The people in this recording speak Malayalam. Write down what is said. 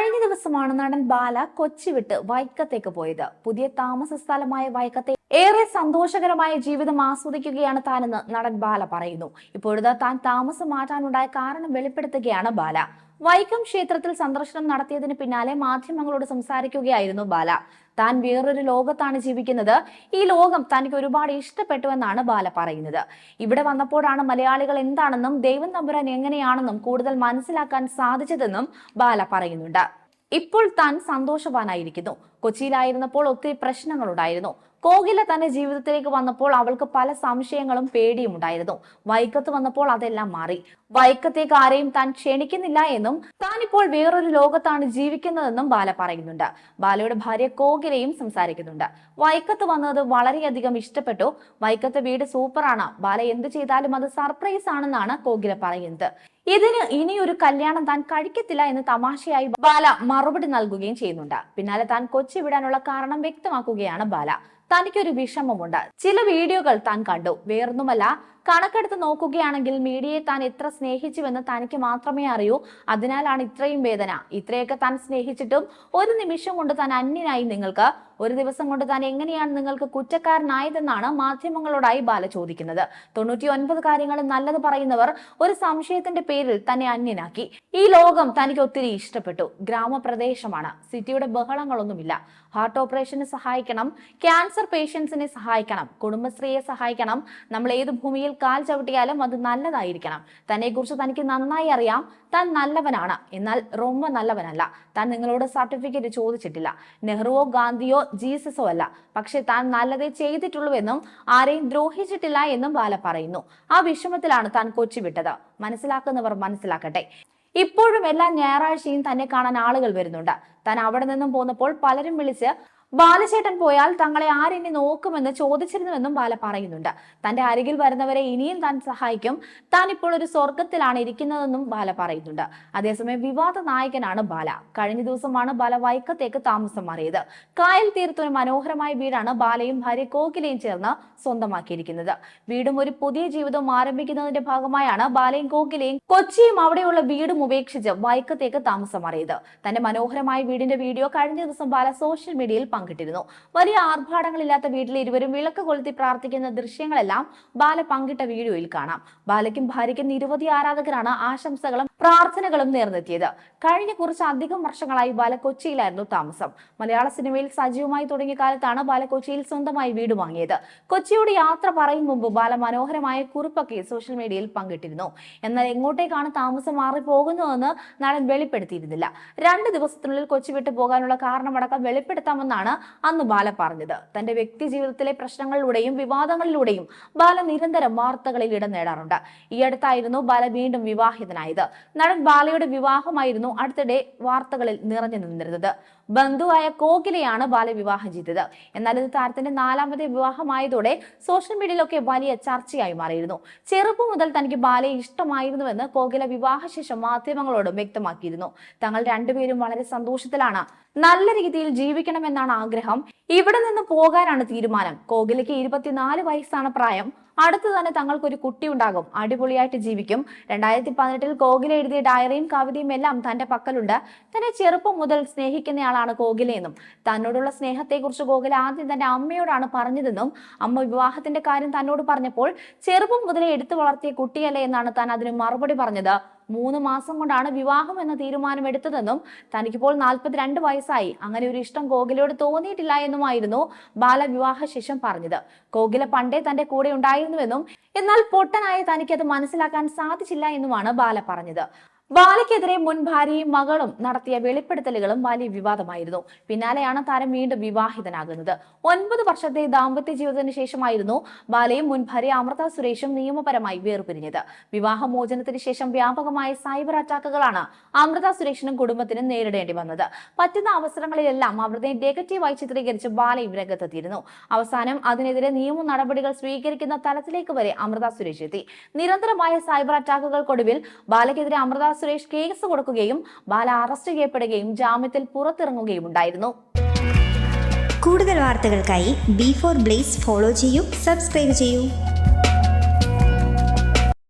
കഴിഞ്ഞ ദിവസമാണ് നടൻ ബാല കൊച്ചി വിട്ട് വൈക്കത്തേക്ക് പോയത്. പുതിയ താമസ സ്ഥലമായ വൈക്കത്തെ ഏറെ സന്തോഷകരമായ ജീവിതം ആസ്വദിക്കുകയാണ് താനെന്ന് നടൻ ബാല പറയുന്നു. ഇപ്പോഴത്തെ താൻ താമസം മാറ്റാനുണ്ടായ കാരണം വെളിപ്പെടുത്തുകയാണ് ബാല. വൈക്കം ക്ഷേത്രത്തിൽ സന്ദർശനം നടത്തിയതിന് പിന്നാലെ മാധ്യമങ്ങളോട് സംസാരിക്കുകയായിരുന്നു ബാല. താൻ വേറൊരു ലോകത്താണ് ജീവിക്കുന്നത്. ഈ ലോകം തനിക്ക് ഒരുപാട് ഇഷ്ടപ്പെട്ടു എന്നാണ് ബാല പറയുന്നത്. ഇവിടെ വന്നപ്പോഴാണ് മലയാളികൾ എന്താണെന്നും ദൈവം തമ്പുരാൻ എങ്ങനെയാണെന്നും കൂടുതൽ മനസ്സിലാക്കാൻ സാധിച്ചതെന്നും ബാല പറയുന്നുണ്ട്. ഇപ്പോൾ താൻ സന്തോഷവാനായിരിക്കുന്നു. കൊച്ചിയിലായിരുന്നപ്പോൾ ഒത്തിരി പ്രശ്നങ്ങളുണ്ടായിരുന്നു. കോകില തന്റെ ജീവിതത്തിലേക്ക് വന്നപ്പോൾ അവൾക്ക് പല സംശയങ്ങളും പേടിയും ഉണ്ടായിരുന്നു. വൈക്കത്ത് വന്നപ്പോൾ അതെല്ലാം മാറി. വൈക്കത്തേക്ക് ആരെയും താൻ ക്ഷണിക്കുന്നില്ല എന്നും താൻ ഇപ്പോൾ വേറൊരു ലോകത്താണ് ജീവിക്കുന്നതെന്നും ബാല പറയുന്നുണ്ട്. ബാലയുടെ ഭാര്യ കോകിലയും സംസാരിക്കുന്നുണ്ട്. വൈക്കത്ത് വന്നത് വളരെയധികം ഇഷ്ടപ്പെട്ടു. വൈക്കത്ത് വീട് സൂപ്പറാണ്. ബാല എന്ത് ചെയ്താലും അത് സർപ്രൈസ് ആണെന്നാണ് കോകില പറയുന്നത്. ഇതിന് ഇനിയൊരു കല്യാണം താൻ കഴിക്കത്തില്ല എന്ന് തമാശയായി ബാല മറുപടി നൽകുകയും ചെയ്യുന്നുണ്ട്. പിന്നാലെ താൻ കൊച്ചി വിടാനുള്ള കാരണം വ്യക്തമാക്കുകയാണ് ബാല. തനിക്കൊരു വിഷമമുണ്ട്. ചില വീഡിയോകൾ താൻ കണ്ടു. വേറൊന്നുമല്ല കണക്കെടുത്ത് നോക്കുകയാണെങ്കിൽ മീഡിയയെ താൻ എത്ര സ്നേഹിച്ചുവെന്ന് തനിക്ക് മാത്രമേ അറിയൂ. അതിനാലാണ് ഇത്രയും വേദന. ഇത്രയൊക്കെ താൻ സ്നേഹിച്ചിട്ടും ഒരു നിമിഷം കൊണ്ട് താൻ അന്യനായി നിങ്ങൾക്ക്. ഒരു ദിവസം കൊണ്ട് താൻ എങ്ങനെയാണ് നിങ്ങൾക്ക് കുറ്റക്കാരനായതെന്നാണ് മാധ്യമങ്ങളോടായി ബാല ചോദിക്കുന്നത്. തൊണ്ണൂറ്റി ഒൻപത് കാര്യങ്ങൾ നല്ലത് പറയുന്നവർ ഒരു സംശയത്തിന്റെ പേരിൽ തന്നെ അന്യനാക്കി. ഈ ലോകം തനിക്ക് ഒത്തിരി ഇഷ്ടപ്പെട്ടു. ഗ്രാമപ്രദേശമാണ്. സിറ്റിയുടെ ബഹളങ്ങളൊന്നുമില്ല. ഹാർട്ട് ഓപ്പറേഷന് സഹായിക്കണം. ക്യാൻസർ പേഷ്യൻസിനെ സഹായിക്കണം കുടുംബശ്രീയെ സഹായിക്കണം. നമ്മൾ ഏത് ഭൂമിയിൽ കാൽ ചവിട്ടിയാലും അത് നല്ലതായിരിക്കണം. കുറിച്ച് തനിക്ക് നന്നായി അറിയാം. താൻ നല്ലവനാണ്. എന്നാൽ റൊമ്പ നല്ലവനല്ല. താൻ നിങ്ങളോട് സർട്ടിഫിക്കറ്റ് ചോദിച്ചിട്ടില്ല. നെഹ്റുവോ ഗാന്ധിയോ ജീസസോ അല്ല. പക്ഷെ താൻ നല്ലതേ ചെയ്തിട്ടുള്ളൂവെന്നും ആരെയും ദ്രോഹിച്ചിട്ടില്ല എന്നും ബാല പറയുന്നു. ആ വിഷമത്തിലാണ് താൻ കൊച്ചി വിട്ടത് മനസ്സിലാക്കുന്നവർ മനസ്സിലാക്കട്ടെ. ഇപ്പോഴും എല്ലാ ഞായറാഴ്ചയും തന്നെ കാണാൻ ആളുകൾ വരുന്നുണ്ട്. താൻ അവിടെ നിന്നും പോന്നപ്പോൾ പലരും വിളിച്ച് ബാലചേട്ടൻ പോയാൽ തങ്ങളെ ആരെന്നെ നോക്കുമെന്ന് ചോദിച്ചിരുന്നുവെന്നും ബാല പറയുന്നുണ്ട്. തന്റെ അരികിൽ വരുന്നവരെ ഇനിയും താൻ സഹായിക്കും. താൻ ഇപ്പോൾ ഒരു സ്വർഗത്തിലാണ് ഇരിക്കുന്നതെന്നും ബാല പറയുന്നുണ്ട്. അതേസമയം വിവാദ നായകനാണ് ബാല. കഴിഞ്ഞ ദിവസമാണ് ബാല വൈക്കത്തേക്ക് താമസം മാറിയത്. കായൽ തീരത്തൊരു മനോഹരമായ വീടാണ് ബാലയും ഭാര്യ കോകിലയും ചേർന്ന് സ്വന്തമാക്കിയിരിക്കുന്നത്. വീടും ഒരു പുതിയ ജീവിതവും ആരംഭിക്കുന്നതിന്റെ ഭാഗമായാണ് ബാലയും കോകിലയും കൊച്ചിയും അവിടെയുള്ള വീടും ഉപേക്ഷിച്ച് വൈക്കത്തേക്ക് താമസം മാറിയത്. തന്റെ മനോഹരമായ വീടിന്റെ വീഡിയോ കഴിഞ്ഞ ദിവസം ബാല സോഷ്യൽ മീഡിയയിൽ പങ്കിട്ടിരുന്നു. വലിയ ആർഭാടങ്ങളില്ലാത്ത വീട്ടിൽ ഇരുവരും വിളക്ക് കൊളുത്തി പ്രാർത്ഥിക്കുന്ന ദൃശ്യങ്ങളെല്ലാം ബാല പങ്കിട്ട വീഡിയോയിൽ കാണാം. ബാലയ്ക്കും ഭാര്യയ്ക്കും നിരവധി ആരാധകരാണ് ആശംസകളും പ്രാർത്ഥനകളും നേർന്നെത്തിയത്. കഴിഞ്ഞ കുറച്ച് അധികം വർഷങ്ങളായി ബാല കൊച്ചിയിലായിരുന്നു താമസം. മലയാള സിനിമയിൽ സജീവമായി തുടങ്ങിയ കാലത്താണ് ബാല കൊച്ചിയിൽ സ്വന്തമായി വീട് വാങ്ങിയത്. കൊച്ചിയുടെ യാത്ര പറയും മുമ്പ് ബാല മനോഹരമായ കുറിപ്പൊക്കെ സോഷ്യൽ മീഡിയയിൽ പങ്കിട്ടിരുന്നു. എന്നാൽ എങ്ങോട്ടേക്കാണ് താമസം മാറി പോകുന്നതെന്ന് നടൻ വെളിപ്പെടുത്തിയിരുന്നില്ല. രണ്ട് ദിവസത്തിനുള്ളിൽ കൊച്ചി വിട്ടു പോകാനുള്ള കാരണമടക്കം വെളിപ്പെടുത്താമെന്നാണ് അന്ന് ബാല പറഞ്ഞത്. തന്റെ വ്യക്തി ജീവിതത്തിലെ പ്രശ്നങ്ങളിലൂടെയും വിവാദങ്ങളിലൂടെയും ബാല നിരന്തരം വാർത്തകളിൽ ഇടം നേടാറുണ്ട്. ഈ അടുത്തായിരുന്നു ബാല വീണ്ടും വിവാഹിതനായത്. നടൻ ബാലയുടെ വിവാഹമായിരുന്നു അടുത്തിടെ വാർത്തകളിൽ നിറഞ്ഞു നിന്നിരുന്നത്. ബന്ധുവായ കോകിലയാണ് ബാല വിവാഹം ചെയ്തത്. എന്നാൽ ഇത് താരത്തിന്റെ നാലാമത്തെ വിവാഹമായതോടെ സോഷ്യൽ മീഡിയയിലൊക്കെ വലിയ ചർച്ചയായി മാറിയിരുന്നു. ചെറുപ്പം മുതൽ തനിക്ക് ബാലയെ ഇഷ്ടമായിരുന്നുവെന്ന് കോകില വിവാഹശേഷം മാധ്യമങ്ങളോട് വ്യക്തമാക്കിയിരുന്നു. തങ്ങൾ രണ്ടുപേരും വളരെ സന്തോഷത്തിലാണ് നല്ല രീതിയിൽ ജീവിക്കണമെന്നാണ് ആഗ്രഹം. ഇവിടെ നിന്ന് പോകാനാണ് തീരുമാനം. കോകിലയ്ക്ക് ഇരുപത്തിനാല് വയസ്സാണ് പ്രായം. അടുത്ത് തന്നെ തങ്ങൾക്കൊരു കുട്ടി ഉണ്ടാകും അടിപൊളിയായിട്ട് ജീവിക്കും. രണ്ടായിരത്തി പതിനെട്ടിൽ കോകില എഴുതിയ ഡയറിയും കവിതയും എല്ലാം തന്റെ പക്കലുണ്ട്. തന്നെ ചെറുപ്പം മുതൽ സ്നേഹിക്കുന്നയാളാണ് കോകിലയെന്നും തന്നോടുള്ള സ്നേഹത്തെക്കുറിച്ച് കോകില ആദ്യം തന്റെ അമ്മയോടാണ് പറഞ്ഞതെന്നും അമ്മ വിവാഹത്തിന്റെ കാര്യം തന്നോട് പറഞ്ഞപ്പോൾ ചെറുപ്പം മുതലേ എടുത്തു വളർത്തിയ കുട്ടിയല്ലേ എന്നാണ് താൻ അതിന് മറുപടി പറഞ്ഞത്. മൂന്ന് മാസം കൊണ്ടാണ് വിവാഹം എന്ന തീരുമാനം എടുത്തതെന്നും തനിക്കിപ്പോൾ നാൽപ്പത്തിരണ്ട് വയസ്സായി. അങ്ങനെ ഒരു ഇഷ്ടം കോകിലയോട് തോന്നിയിട്ടില്ല എന്നുമായിരുന്നു ബാല വിവാഹ ശേഷം പറഞ്ഞത്. കോകില പണ്ടേ തന്റെ കൂടെ ഉണ്ടായിരുന്നുവെന്നും എന്നാൽ പൊട്ടനായ തനിക്ക് അത് മനസ്സിലാക്കാൻ സാധിച്ചില്ല എന്നുമാണ് ബാല പറഞ്ഞത്. ബാലയ്ക്കെതിരെ മുൻ ഭാര്യയും മകളും നടത്തിയ വെളിപ്പെടുത്തലുകളും വലിയ വിവാദമായിരുന്നു. പിന്നാലെയാണ് താരം വീണ്ടും വിവാഹിതനാകുന്നത്. ഒൻപത് വർഷത്തെ ദാമ്പത്യ ജീവിതത്തിന് ശേഷമായിരുന്നു ബാലയും മുൻ ഭാര്യ അമൃത സുരേഷും നിയമപരമായി വേർപിരിഞ്ഞത്. വിവാഹമോചനത്തിന് ശേഷം വ്യാപകമായ സൈബർ അറ്റാക്കുകളാണ് അമൃത സുരേഷിനും കുടുംബത്തിനും നേരിടേണ്ടി വന്നത്. പറ്റുന്ന അവസരങ്ങളിലെല്ലാം അമൃതയെ നെഗറ്റീവായി ചിത്രീകരിച്ച് ബാലയും രംഗത്തെത്തിയിരുന്നു. അവസാനം അതിനെതിരെ നിയമ നടപടികൾ സ്വീകരിക്കുന്ന തലത്തിലേക്ക് വരെ അമൃത സുരേഷ് എത്തി. നിരന്തരമായ സൈബർ അറ്റാക്കുകൾക്കൊടുവിൽ ബാലയ്ക്കെതിരെ അമൃത സുരേഷ് കേസ് കൊടുക്കുകയും ബാല അറസ്റ്റ് ചെയ്യപ്പെടുകയും ജാമ്യത്തിൽ പുറത്തിറങ്ങുകയും ഉണ്ടായിരുന്നു. കൂടുതൽ വാർത്തകൾക്കായി ബി ഫോർ ബ്ലേസ് ഫോളോ ചെയ്യൂ സബ്സ്ക്രൈബ് ചെയ്യൂ.